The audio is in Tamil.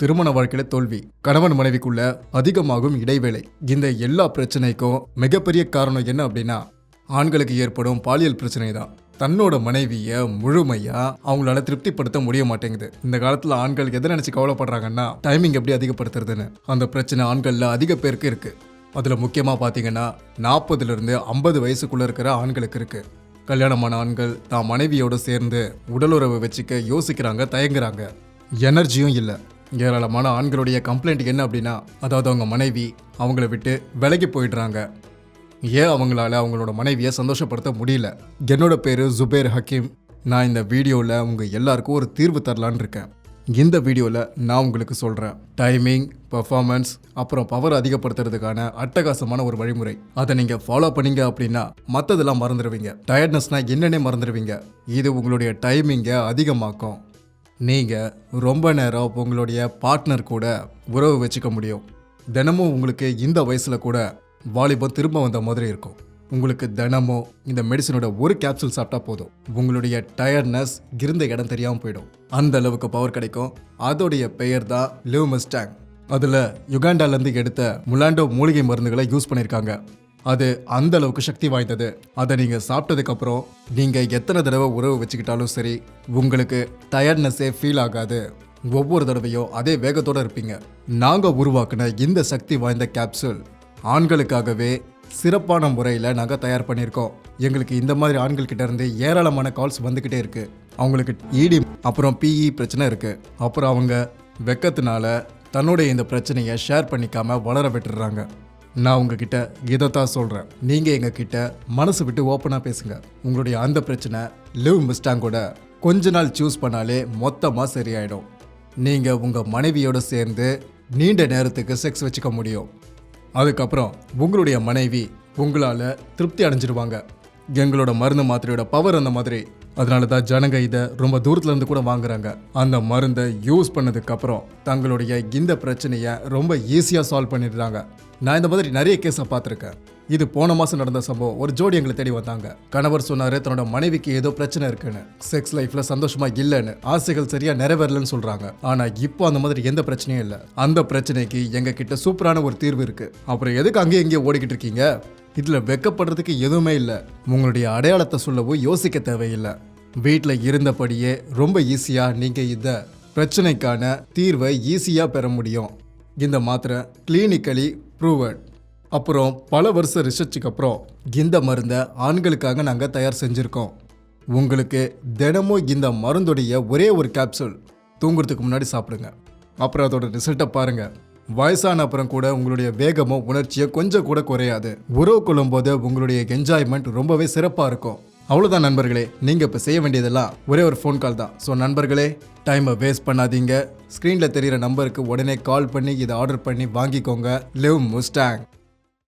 திருமண வாழ்க்கையில தோல்வி. கணவன் மனைவிக்குள்ள அதிகமாகும் இடைவேளை. இந்த எல்லா பிரச்சனைக்கும் மிகப்பெரிய காரணம் என்ன அப்படின்னா ஆண்களுக்கு ஏற்படும் பாலியல் பிரச்சனை தான் தன்னோட மனைவியை முழுமையா அவங்களால திருப்திப்படுத்த முடிய மாட்டேங்குது. இந்த காலத்துல ஆண்கள் எதை நினைச்சு கவலைப்படுறாங்கன்னா டைமிங் எப்படி அதிகப்படுத்துறதுன்னு. அந்த பிரச்சனை ஆண்கள்ல அதிக பேருக்கு இருக்கு. அதுல முக்கியமா பாத்தீங்கன்னா நாற்பதுல இருந்து ஐம்பது வயசுக்குள்ள இருக்கிற ஆண்களுக்கு இருக்கு. கல்யாணமான ஆண்கள் தான் மனைவியோட சேர்ந்து உடலுறவு வச்சுக்க யோசிக்கிறாங்க தயங்குறாங்க. எனர்ஜியும் இல்லை. ஏராளமான ஆண்களுடைய கம்ப்ளைண்ட் என்ன அப்படின்னா அதாவது அவங்க மனைவி அவங்கள விட்டு விலகி போயிடுறாங்க. ஏன் அவங்களால அவங்களோட மனைவியை சந்தோஷப்படுத்த முடியல? என்னோட பேர் ஜுபேர் ஹக்கீம். நான் இந்த வீடியோவில் உங்கள் எல்லாருக்கும் ஒரு தீர்வு தரலான்னு இருக்கேன். இந்த வீடியோவில் நான் உங்களுக்கு சொல்கிறேன் டைமிங் பர்ஃபார்மன்ஸ் அப்புறம் பவர் அதிகப்படுத்துறதுக்கான அட்டகாசமான ஒரு வழிமுறை. அதை நீங்கள் ஃபாலோ பண்ணீங்க அப்படின்னா மற்றதெல்லாம் மறந்துடுவீங்க. டயர்ட்னஸ்னால் என்னென்ன மறந்துடுவீங்க. இது உங்களுடைய டைமிங்கை அதிகமாக்கும். நீங்கள் ரொம்ப நேரம் உங்களுடைய பார்ட்னர் கூட உறவு வச்சுக்க முடியும். தினமும் உங்களுக்கு இந்த வயசில் கூட வாலிபம் திரும்ப வந்த மாதிரி இருக்கும். உங்களுக்கு தினமும் இந்த மெடிசனோட ஒரு கேப்சூல் சாப்பிட்டா போதும். உங்களுடைய டயர்ட்னஸ் இருந்த இடம் தெரியாமல் போயிடும். அந்த அளவுக்கு பவர் கிடைக்கும். அதோடைய பெயர் தான் லிவ் மஸ்டாங் அதில் யுகாண்டாலேருந்து எடுத்த முலாண்டோ மூலிகை மருந்துகளை யூஸ் பண்ணியிருக்காங்க அது அந்த அளவுக்கு சக்தி வாய்ந்தது. அதை நீங்கள் சாப்பிட்டதுக்கப்புறம் நீங்கள் எத்தனை தடவை உறவு வச்சுக்கிட்டாலும் சரி உங்களுக்கு டயர்ட்னஸே ஃபீல் ஆகாது. ஒவ்வொரு தடவையும் அதே வேகத்தோடு இருப்பீங்க. நாங்கள் உருவாக்கின இந்த சக்தி வாய்ந்த கேப்சூல் ஆண்களுக்காகவே சிறப்பான முறையில் நாங்கள் தயார் பண்ணியிருக்கோம். எங்களுக்கு இந்த மாதிரி ஆண்கள் இருந்து ஏராளமான கால்ஸ் வந்துக்கிட்டே இருக்கு. அவங்களுக்கு இடி அப்புறம் பிஇ பிரச்சனை இருக்கு. அப்புறம் அவங்க வெக்கத்தினால தன்னுடைய இந்த பிரச்சனையை ஷேர் பண்ணிக்காம வளர விட்டுறாங்க நான் உங்ககிட்ட தான் சொல்கிறேன் நீங்கள் எங்ககிட்ட மனசு விட்டு ஓப்பனாக பேசுங்க. உங்களுடைய அந்த பிரச்சனை லிவ் மிஸ்டாங்கோட கொஞ்ச நாள் சூஸ் பண்ணாலே மொத்தமாக சரியாயிடும். நீங்கள் உங்கள் மனைவியோடு சேர்ந்து நீண்ட நேரத்துக்கு செக்ஸ் வச்சுக்க முடியும். அதுக்கப்புறம் உங்களுடைய மனைவி உங்களால் திருப்தி அடைஞ்சிருவாங்க எங்களோட மருந்து மாத்திரையோட பவர் அந்த மாதிரி. அதனால தான் ஜனங்க இதை ரொம்ப தூரத்துல இருந்து கூட வாங்குறாங்க. அந்த மருந்தை யூஸ் பண்ணதுக்கு அப்புறம் தங்களுடைய இந்த பிரச்சனையை ரொம்ப ஈஸியாக சால்வ் பண்ணிடுறாங்க. நான் இந்த மாதிரி நிறைய கேஸை பார்த்துருக்கேன். இது போன மாதம் நடந்த சம்பவம். ஒரு ஜோடி எங்களை தேடி வந்தாங்க. கணவர் சொன்னாரு தன்னோட மனைவிக்கு ஏதோ பிரச்சனை இருக்குன்னு. செக்ஸ் லைஃப்ல சந்தோஷமா இல்லைன்னு. ஆசைகள் சரியா நிறைவேறலன்னு சொல்றாங்க. ஆனா இப்போ அந்த மாதிரி எந்த பிரச்சனையும் இல்லை. அந்த பிரச்சனைக்கு எங்க கிட்ட சூப்பரான ஒரு தீர்வு இருக்கு. அப்புறம் எதுக்கு அங்கேயும் இங்கேயும் ஓடிக்கிட்டு இருக்கீங்க? இதில் வெக்கப்படுறதுக்கு எதுவுமே இல்லை. உங்களுடைய அடையாளத்தை சொல்லவோ யோசிக்க தேவையில்லை. வீட்டில் இருந்தபடியே ரொம்ப ஈஸியாக நீங்கள் இந்த பிரச்சனைக்கான தீர்வை ஈஸியாக பெற முடியும். இந்த மாத்திரை கிளினிக்கலி ப்ரூவட் அப்புறம் பல வருஷ ரிசர்ச்சுக்கு அப்புறம் இந்த மருந்தை ஆண்களுக்காக நாங்கள் தயார் செஞ்சுருக்கோம். உங்களுக்கு தினமும் இந்த மருந்துடைய ஒரே ஒரு கேப்சூல் தூங்குறதுக்கு முன்னாடி சாப்பிடுங்க. அப்புறம் அதோட ரிசல்ட்டை பாருங்கள் வயசான அப்புறம் கூட உங்களுடைய வேகமோ உணர்ச்சியோ கொஞ்சம் கூட குறையாது. உறவு கொள்ளும்போது உங்களுடைய என்ஜாய்மெண்ட் ரொம்பவே சிறப்பாக இருக்கும். அவ்வளோதான் நண்பர்களே நீங்கள் இப்போ செய்ய வேண்டியதெல்லாம் ஒரே ஒரு ஃபோன் கால் தான். ஸோ நண்பர்களே டைமை வேஸ்ட் பண்ணாதீங்க. ஸ்க்ரீனில் தெரிகிற நம்பருக்கு உடனே கால் பண்ணி இதை ஆர்டர் பண்ணி வாங்கிக்கோங்க. Live Mustang